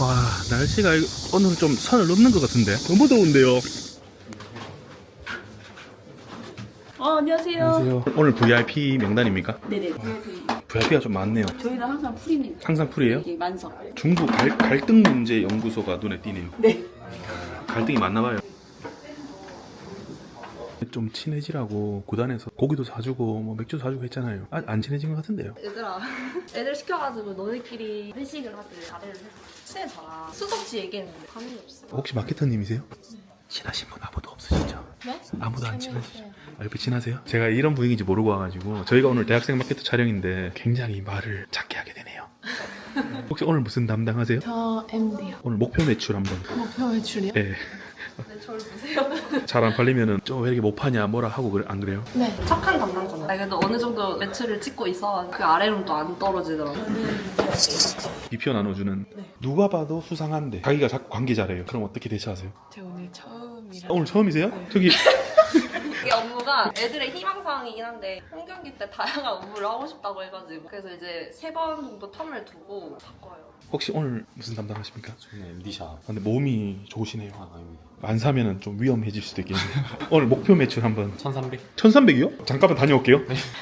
와 날씨가 오늘 좀 선을 넘는 것 같은데 너무 더운데요. 어, 안녕하세요. 안녕하세요. 오늘 VIP 명단입니까? 네네. VIP가 좀 많네요. 저희는 항상 풀입니다. 항상 풀이에요? 이게 만석. 중부 갈, 갈등 문제 연구소가 눈에 띄네요. 네. 갈등이 많나 봐요. 좀 친해지라고 구단에서 고기도 사주고 뭐 맥주 사주고 했잖아요. 아, 안 친해진 것 같은데요. 얘들아 애들 시켜가지고 너네끼리 회식을 자리를 해서 친해져라 수없이 얘기했는데 반응이 없어 혹시 마케터님이세요? 친하신 분 아무도 없으시죠? 네? 아무도 안 친하시죠? 아, 옆에 친하세요? 제가 이런 분위기인지 모르고 와가지고 저희가 오늘 대학생 마케터 촬영인데 굉장히 말을 작게 하게 되네요. 혹시 오늘 무슨 담당하세요? 저 MD요. 오늘 목표 매출 한번. 목표 매출이요? 예. 네, 저를 보세요 잘 안 팔리면은 좀 왜 이렇게 못 파냐 뭐라 하고 그래, 안 그래요? 네. 착한 담당자나 아니 근데 어느 정도 매출을 찍고 있어 그 아래로는 또 안 떨어지더라고 비표 나눠주는 누가 봐도 수상한데 자기가 자꾸 관계자래요. 그럼 어떻게 대처하세요? 제가 오늘 처음이라. 오늘 처음이세요? 저기 이게 업무가 애들의 희망사항이긴 한데 홈경기 때 다양한 업무를 하고 싶다고 해가지고 그래서 이제 세 번 정도 텀을 두고 바꿔요 혹시 오늘 무슨 담당하십니까? 저는 MD샵 아, 근데 몸이 좋으시네요. 아, 아닙니다. 안 사면은 좀 위험해질 수도 있겠네요. 오늘 목표 매출 한번 1300? 1300이요? 잠깐만 다녀올게요.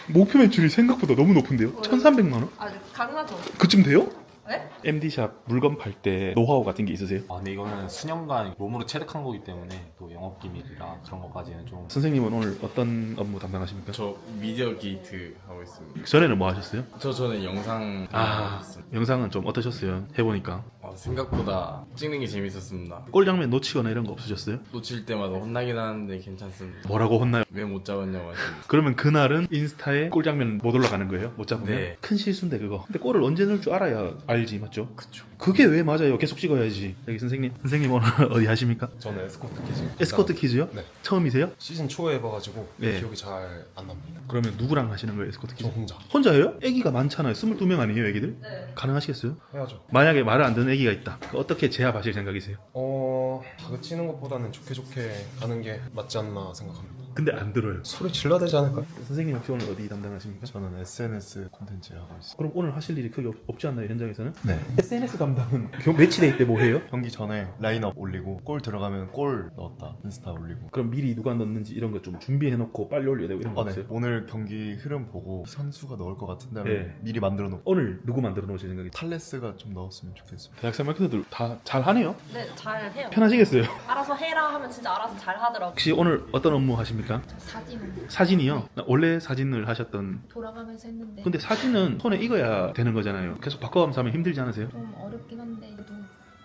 목표 매출이 생각보다 너무 높은데요? 1300만 원? 아 가능하죠 그쯤 돼요? 네? MD샵 물건 팔 때 노하우 같은 게 있으세요? 아 근데 이거는 수년간 몸으로 체득한 거기 때문에 또 영업 기밀이라 그런 것까지는 좀 선생님은 오늘 어떤 업무 담당하십니까? 저 미디어 게이트 하고 있습니다. 전에는 뭐 하셨어요? 저 저는 영상 아, 하고 있습니다. 영상은 좀 어떠셨어요? 해보니까. 어, 생각보다 찍는 게 재밌었습니다. 골 장면 놓치거나 이런 거 없으셨어요? 놓칠 때마다 혼나긴 하는데 괜찮습니다. 뭐라고 혼나요? 왜 못 잡았냐고 하시고 그러면 그날은 인스타에 골 장면 못 올라가는 거예요? 못 잡으면? 네. 큰 실수인데 그거. 근데 골을 언제 넣을 줄 알아야 알지 맞죠? 그쵸. 그게 왜 맞아요? 계속 찍어야지. 여기 선생님. 선생님 오늘 어디 하십니까? 저는 에스코트 키즈 에스코트 퀴즈요? 네. 처음이세요? 시즌 초에 해봐가지고 네. 기억이 잘 안 납니다 그러면 누구랑 하시는 거예요 에스코트 저 퀴즈? 혼자 혼자예요? 애기가 많잖아요. 22명 아니에요 애기들? 네 가능하시겠어요? 해야죠 만약에 말을 안 듣는 애기가 있다. 그 어떻게 제압하실 생각이세요? 어... 다그치는 것보다는 좋게 좋게 가는 게 맞지 않나 생각합니다 근데 안 들어요. 소리 질러야 되지 않을까요? 선생님 혹시 오늘 어디 담당하십니까? 저는 SNS 콘텐츠를 하고 있어요 그럼 오늘 하실 일이 크게 없- 없지 않나요 현장에서는? 네 SNS 담당은 경- 매치데이 때 뭐 해요? 경기 전에 라인업 올리고 골 들어가면 골 넣었다 인스타 올리고 그럼 미리 누가 넣는지 이런 거 좀 준비해 놓고 빨리 올려야 되고 이런 거 아, 네. 없어요? 오늘 경기 흐름 보고 선수가 넣을 것 같은데 네. 미리 만들어 놓고 오늘 누구 만들어 놓으실 생각이 탈레스가 좀 넣었으면 좋겠습니다 대학생 마케터들 다 잘하네요? 네, 잘 해요 편하시겠어요? 알아서 해라 하면 진짜 알아서 잘 하더라고 혹시 오늘 어떤 업무 하십니까? 사진 사진이요? 원래 사진을 하셨던 돌아가면서 했는데 근데 사진은 손에 익어야 되는 거잖아요 계속 바꿔가면서 하면 힘들지 않으세요? 좀 어렵긴 한데 그래도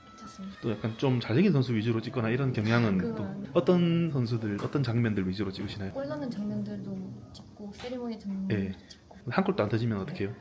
괜찮습니다. 또 약간 좀 잘생긴 선수 위주로 찍거나 이런 경향은 그건 또 아니에요. 어떤 선수들 어떤 장면들 위주로 찍으시나요? 골 넣는 장면들도 찍고 세리머니 장면도 예. 찍고 한 골도 안 터지면 어떡해요?